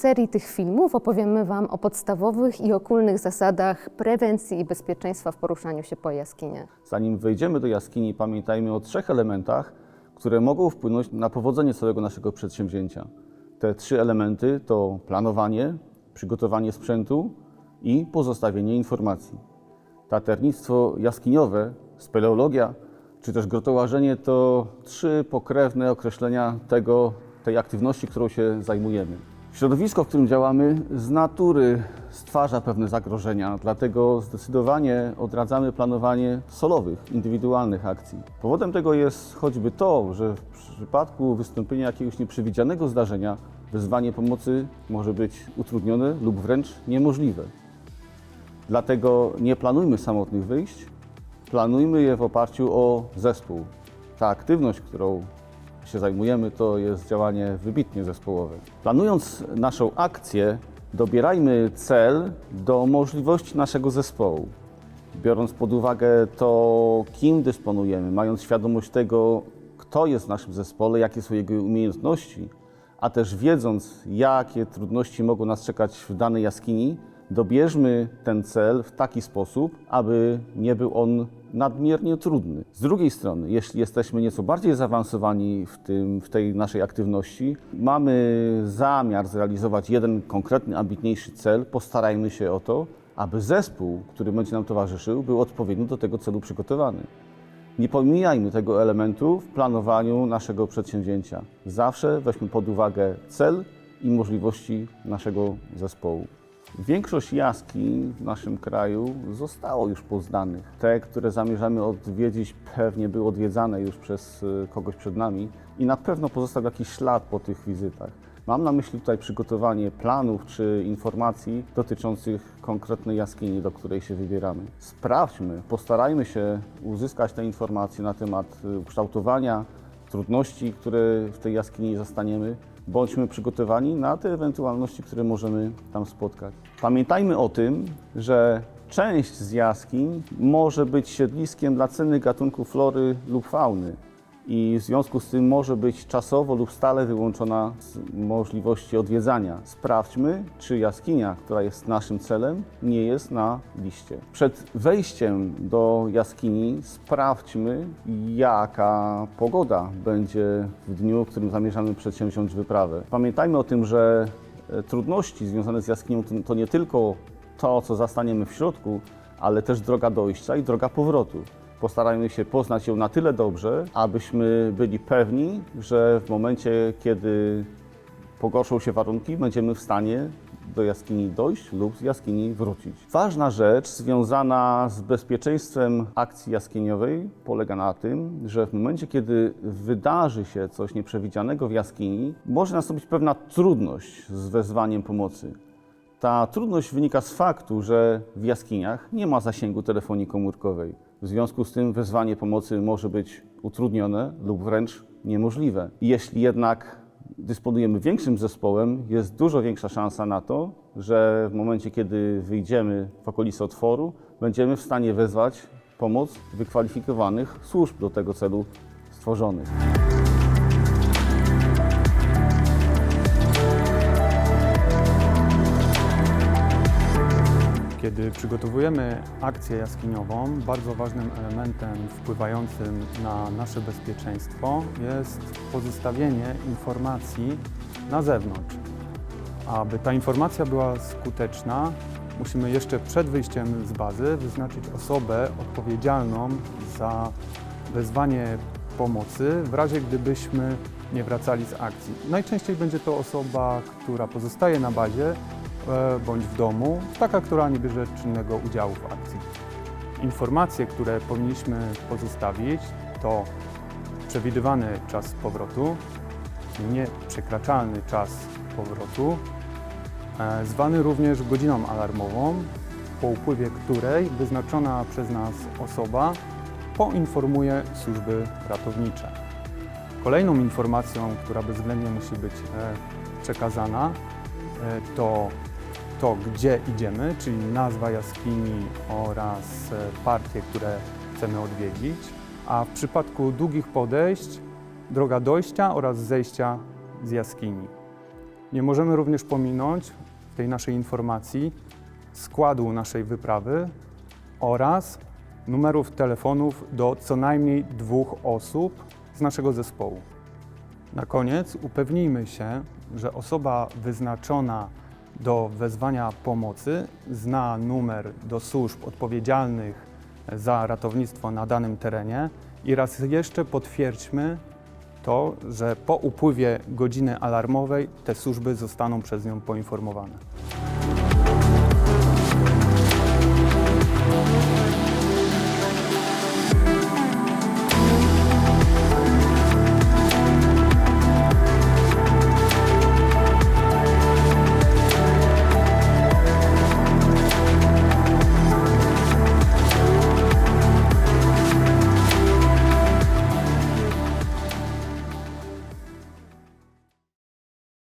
serii tych filmów opowiemy Wam o podstawowych i okulnych zasadach prewencji i bezpieczeństwa w poruszaniu się po jaskiniach. Zanim wejdziemy do jaskini, pamiętajmy o trzech elementach, które mogą wpłynąć na powodzenie całego naszego przedsięwzięcia. Te trzy elementy to planowanie, przygotowanie sprzętu i pozostawienie informacji. Taternictwo jaskiniowe, speleologia czy też grotołażenie to trzy pokrewne określenia tego, tej aktywności, którą się zajmujemy. Środowisko, w którym działamy, z natury stwarza pewne zagrożenia, dlatego zdecydowanie odradzamy planowanie solowych, indywidualnych akcji. Powodem tego jest choćby to, że w przypadku wystąpienia jakiegoś nieprzewidzianego zdarzenia wezwanie pomocy może być utrudnione lub wręcz niemożliwe. Dlatego nie planujmy samotnych wyjść, planujmy je w oparciu o zespół. Ta aktywność, którą się zajmujemy, to jest działanie wybitnie zespołowe. Planując naszą akcję, dobierajmy cel do możliwości naszego zespołu. Biorąc pod uwagę to, kim dysponujemy, mając świadomość tego, kto jest w naszym zespole, jakie są jego umiejętności, a też wiedząc, jakie trudności mogą nas czekać w danej jaskini, dobierzmy ten cel w taki sposób, aby nie był on nadmiernie trudny. Z drugiej strony, jeśli jesteśmy nieco bardziej zaawansowani w, tym, w tej naszej aktywności, mamy zamiar zrealizować jeden konkretny, ambitniejszy cel, postarajmy się o to, aby zespół, który będzie nam towarzyszył, był odpowiednio do tego celu przygotowany. Nie pomijajmy tego elementu w planowaniu naszego przedsięwzięcia. Zawsze weźmy pod uwagę cel i możliwości naszego zespołu. Większość jaskiń w naszym kraju zostało już poznanych. Te, które zamierzamy odwiedzić, pewnie były odwiedzane już przez y, kogoś przed nami i na pewno pozostał jakiś ślad po tych wizytach. Mam na myśli tutaj przygotowanie planów czy informacji dotyczących konkretnej jaskini, do której się wybieramy. Sprawdźmy, postarajmy się uzyskać te informacje na temat y, ukształtowania, trudności, które w tej jaskini zastaniemy. Bądźmy przygotowani na te ewentualności, które możemy tam spotkać. Pamiętajmy o tym, że część z jaskiń może być siedliskiem dla cennych gatunków flory lub fauny i w związku z tym może być czasowo lub stale wyłączona z możliwości odwiedzania. Sprawdźmy, czy jaskinia, która jest naszym celem, nie jest na liście. Przed wejściem do jaskini sprawdźmy, jaka pogoda będzie w dniu, w którym zamierzamy przedsięwziąć wyprawę. Pamiętajmy o tym, że e, trudności związane z jaskinią to, to nie tylko to, co zastaniemy w środku, ale też droga dojścia i droga powrotu. Postarajmy się poznać ją na tyle dobrze, abyśmy byli pewni, że w momencie, kiedy pogorszą się warunki, będziemy w stanie do jaskini dojść lub z jaskini wrócić. Ważna rzecz związana z bezpieczeństwem akcji jaskiniowej polega na tym, że w momencie, kiedy wydarzy się coś nieprzewidzianego w jaskini, może nastąpić pewna trudność z wezwaniem pomocy. Ta trudność wynika z faktu, że w jaskiniach nie ma zasięgu telefonii komórkowej. W związku z tym wezwanie pomocy może być utrudnione lub wręcz niemożliwe. Jeśli jednak dysponujemy większym zespołem, jest dużo większa szansa na to, że w momencie, kiedy wyjdziemy w okolice otworu, będziemy w stanie wezwać pomoc wykwalifikowanych służb do tego celu stworzonych. Kiedy przygotowujemy akcję jaskiniową, bardzo ważnym elementem wpływającym na nasze bezpieczeństwo jest pozostawienie informacji na zewnątrz. Aby ta informacja była skuteczna, musimy jeszcze przed wyjściem z bazy wyznaczyć osobę odpowiedzialną za wezwanie pomocy w razie gdybyśmy nie wracali z akcji. Najczęściej będzie to osoba, która pozostaje na bazie bądź w domu, taka, która nie bierze czynnego udziału w akcji. Informacje, które powinniśmy pozostawić to przewidywany czas powrotu, nieprzekraczalny czas powrotu, e, zwany również godziną alarmową, po upływie której wyznaczona przez nas osoba poinformuje służby ratownicze. Kolejną informacją, która bezwzględnie musi być e, przekazana, e, to to, gdzie idziemy, czyli nazwa jaskini oraz e, partie, które chcemy odwiedzić, a w przypadku długich podejść, droga dojścia oraz zejścia z jaskini. Nie możemy również pominąć w tej naszej informacji składu naszej wyprawy oraz numerów telefonów do co najmniej dwóch osób z naszego zespołu. Na koniec upewnijmy się, że osoba wyznaczona do wezwania pomocy zna numer do służb odpowiedzialnych za ratownictwo na danym terenie i raz jeszcze potwierdźmy to, że po upływie godziny alarmowej te służby zostaną przez nią poinformowane.